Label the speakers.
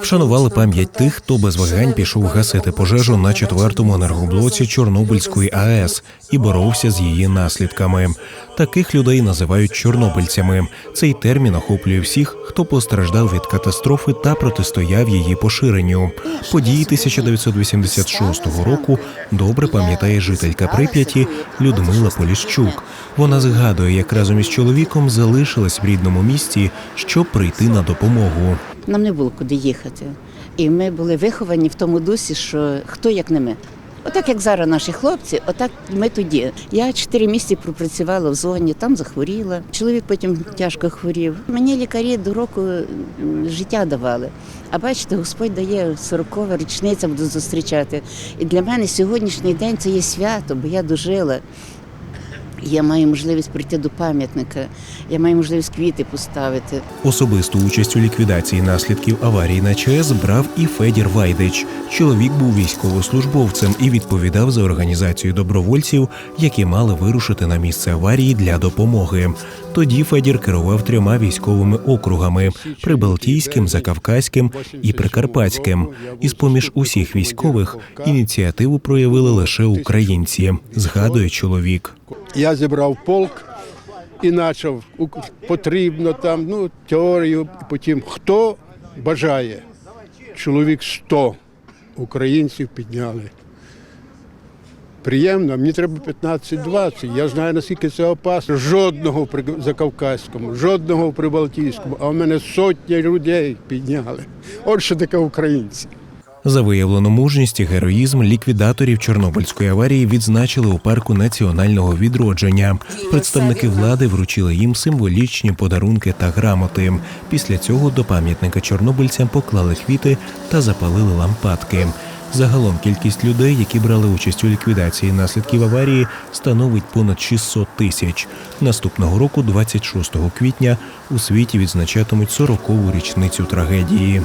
Speaker 1: Вшанували пам'ять тих, хто без вагань пішов гасити пожежу на четвертому енергоблоці Чорнобильської АЕС і боровся з її наслідками. Таких людей називають чорнобильцями. Цей термін охоплює всіх, хто постраждав від катастрофи та протистояв її поширенню. Події 1986 року добре пам'ятає жителька Прип'яті Людмила Поліщук. Вона згадує, як разом із чоловіком залишилась в рідному місті, щоб прийти на допомогу.
Speaker 2: Нам не було куди їхати. І ми були виховані в тому дусі, що хто як не ми. Отак як зараз наші хлопці, отак ми тоді. Я чотири місяці пропрацювала в зоні, там захворіла. Чоловік потім тяжко хворів. Мені лікарі до року життя давали. А бачите, Господь дає 40-ва річниця, буду зустрічати. І для мене сьогоднішній день це є свято, бо я дожила. Я маю можливість прийти до пам'ятника, я маю можливість квіти поставити.
Speaker 1: Особисту участь у ліквідації наслідків аварії на ЧАЕС брав і Федір Вайдич. Чоловік був військовослужбовцем і відповідав за організацію добровольців, які мали вирушити на місце аварії для допомоги. Тоді Федір керував трьома військовими округами: Прибалтійським, Закавказьким і Прикарпатським. Із поміж усіх військових ініціативу проявили лише українці, згадує чоловік.
Speaker 3: Я зібрав полк і почав потрібно там, ну, теорію, потім хто бажає. Чоловік 100 українців підняли. Приємно, мені треба 15-20. Я знаю, наскільки це опасно. Жодного в При- Закавказькому, жодного в Прибалтійському, а в мене сотні людей підняли. От що таке українці.
Speaker 1: За виявлену мужність і героїзм ліквідаторів Чорнобильської аварії відзначили у парку національного відродження. Представники влади вручили їм символічні подарунки та грамоти. Після цього до пам'ятника чорнобильцям поклали квіти та запалили лампадки. Загалом кількість людей, які брали участь у ліквідації наслідків аварії, становить понад 600 тисяч. Наступного року, 26 квітня, у світі відзначатимуть 40-ву річницю трагедії.